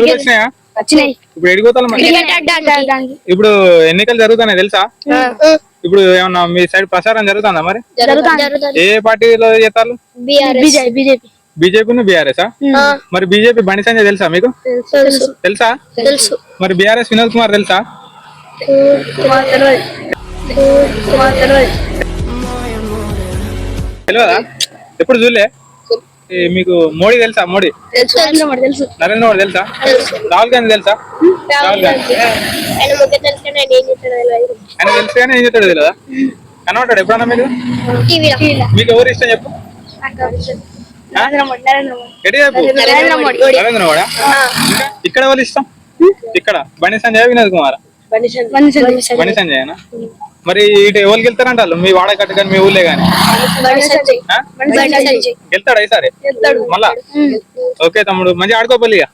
ఎరువులు వచ్చినాయా? వచ్చినాయి. ఇప్పుడు ఎడిపోతాను ఇప్పుడు ఎన్నికలు జరుగుతున్నాయి తెలుసా? ఇప్పుడు ఏమన్నా మీ సైడ్ ప్రచారం జరుగుతుందా మరి? ఏ పార్టీలో చేస్తారు? బీజేపీ. బీజేపీ బీజేపీ బీఆర్ఎస్ మరి బీజేపీ బండి సంజయ్ తెలుసా మీకు? తెలుసు మరి బీఆర్ఎస్ వినోద్ కుమార్ తెలుసా? తెలియదు ఎప్పుడు చూడలే. మీకు మోడీ తెలుసా? మోడీ? తెలుసు. తెలుసు. నరేంద్ర మోడీ తెలుసా? రాహుల్ గాంధీ తెలుసా? రాహుల్ గాంధీ. ఆయన తెలుసు కానీ ఏం చెప్తాడు తెలియదా కనబడ్డాడు ఎప్పుడన్నా మీరు మీకు ఎవరు ఇష్టం చెప్పు? నరేంద్ర మోడీ. ఇక్కడ ఎవరు ఇష్టం? ఇక్కడ. బండి సంజయ్ వినోద్ కుమార్? బండి సంజయ్. మరి ఇటు ఎవరికి వెళ్తారంట వాళ్ళు? మీ వాడకట్టు కానీ మీ ఊళ్ళే కానీ? వెళ్తాడా ఈసారి? మళ్ళా? ఓకే తమ్ముడు. మంచిగా ఆడుకోపోలి ఇక